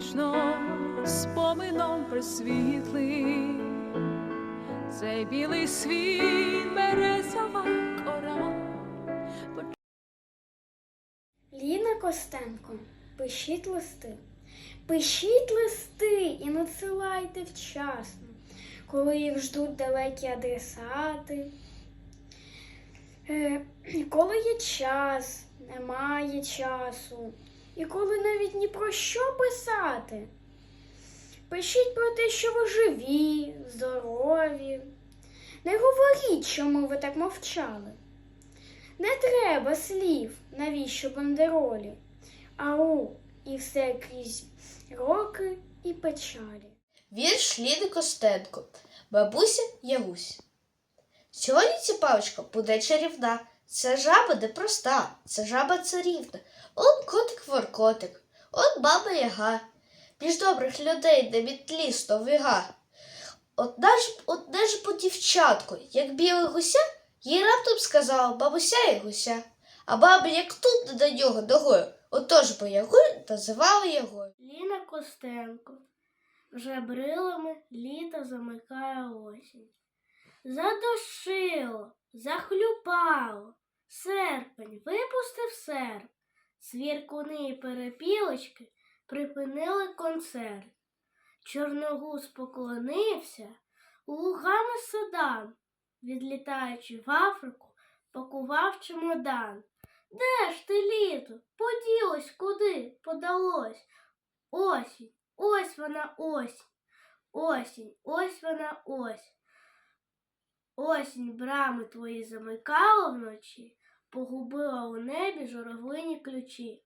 вічно спомином присвітлий. Цей білий світ березова кора. Ліна Костенко, пишіть листи. Пишіть листи і надсилайте вчасно, коли їх ждуть далекі адресати. Е, коли є час, немає часу, і коли навіть ні про що писати. Пишіть про те, що ви живі, здорові. Не говоріть, чому ви так мовчали. Не треба слів, навіщо бандеролі, ау, і все крізь роки і печалі. Вірш Ліни Костенко. Бабуся Ягусь. Сьогодні ця паличка буде чарівна. Це жаба не проста, це жаба царівна. Он котик воркотик, он баба яга. Між добрих людей не мітлі сто віга. Одна ж, одне ж по дівчатку, як біле гуся, їй раптом сказала бабуся Ягуся. А баба як тут до нього ногою, отож бо ягу називали його. Ліна Костенко. Вже брилами літо замикає осінь. Задушило, захлюпало, серпень випустив серп. Свіркуни і перепілочки припинили концерт. Чорногуз поклонився лугами садам, відлітаючи в Африку, пакував чемодан. Де ж ти літо? Поділось куди? Подалось. Осінь, ось вона осінь. Осінь, ось вона ось. Осінь брами твої замикала вночі, погубила у небі журавлині ключі.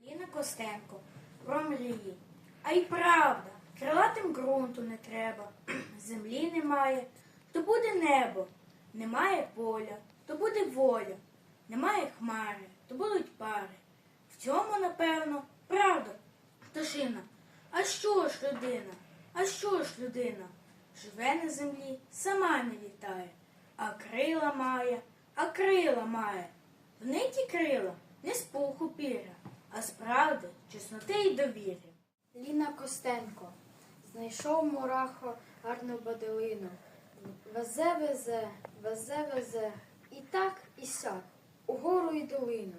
Ліна Костенко про. А й правда, крилатим ґрунту не треба, землі немає, то буде небо, немає поля, то буде воля, немає хмари, то будуть пари. В цьому, напевно, правда, пташина. А що ж людина? А що ж людина? Живе на землі, сама не літає, а крила має, а крила має. В неї ті крила не з пуху піря, а з правди, чесноти й довіри. Ліна Костенко знайшов мурахо гарну баделину. Везе, везе, везе, везе, і так, і сяк, угору й долину.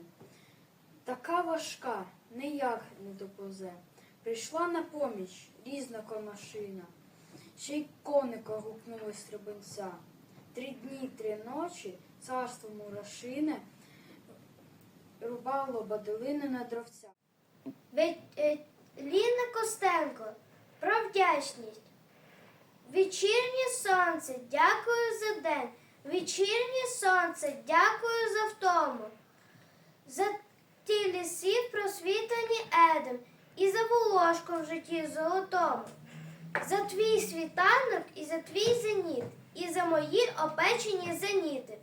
Така важка, ніяк не доповзе. Прийшла на поміч різна коношина. Ще й коника гукнули стрибунця. Три дні, три ночі царство мурашине рубало баделини на дровця. Е, Ліна Костенко про вдячність. Вечірнє сонце, дякую за день. Вечірнє сонце, дякую за втому. За ті ліси просвітані едем і за волошку в житті золотому. За твій світанок і за твій зеніт, і за мої опечені зеніти.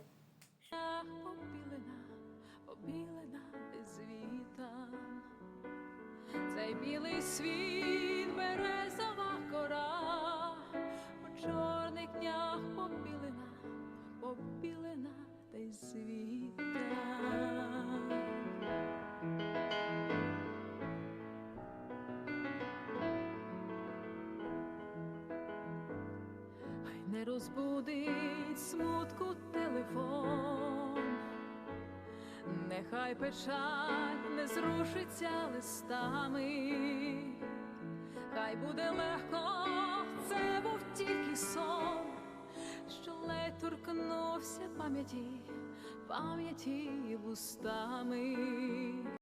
Побілена, побілена без віта. Цей білий світ кора, розбудить смутку телефон, нехай печаль не зрушиться листами, хай буде легко, це був тільки сон, що ледь торкнувся пам'яті, пам'яті вустами.